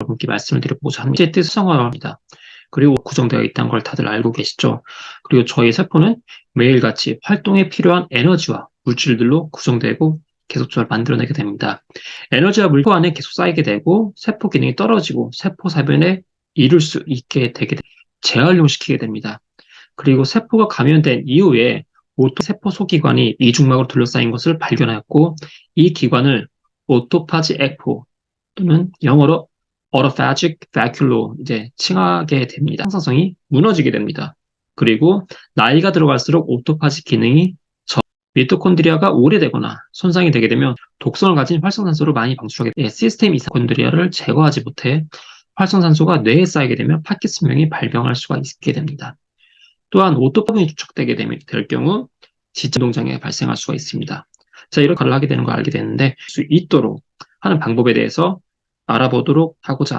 여러분께 말씀을 드려보고자 합니다. Z 수성화합니다. 그리고 구성되어 있다는 걸 다들 알고 계시죠? 그리고 저희 세포는 매일같이 활동에 필요한 에너지와 물질들로 구성되고 계속적으로 만들어내게 됩니다. 에너지와 물질 안에 계속 쌓이게 되고 세포 기능이 떨어지고 세포 사변에 이룰 수 있게 되게 되- 재활용시키게 됩니다. 그리고 세포가 감염된 이후에 오토 세포 소기관이 이중막으로 둘러싸인 것을 발견하였고 이 기관을 오토파지 에코 또는 영어로 autophagic vacuolo 이제 칭하게 됩니다. 항상성이 무너지게 됩니다. 그리고 나이가 들어갈수록 오토파지 기능이 저 미토콘드리아가 오래되거나 손상이 되게 되면 독성을 가진 활성산소를 많이 방출하게 돼 시스템 이사콘드리아를 제거하지 못해 활성산소가 뇌에 쌓이게 되면 파키슨병이 발병할 수가 있게 됩니다. 또한 오토파분이 축적되게 될 경우 지체동장애 발생할 수가 있습니다. 자, 이렇게 하게 되는 걸 알게 됐는데 수 있도록 하는 방법에 대해서 알아보도록 하고자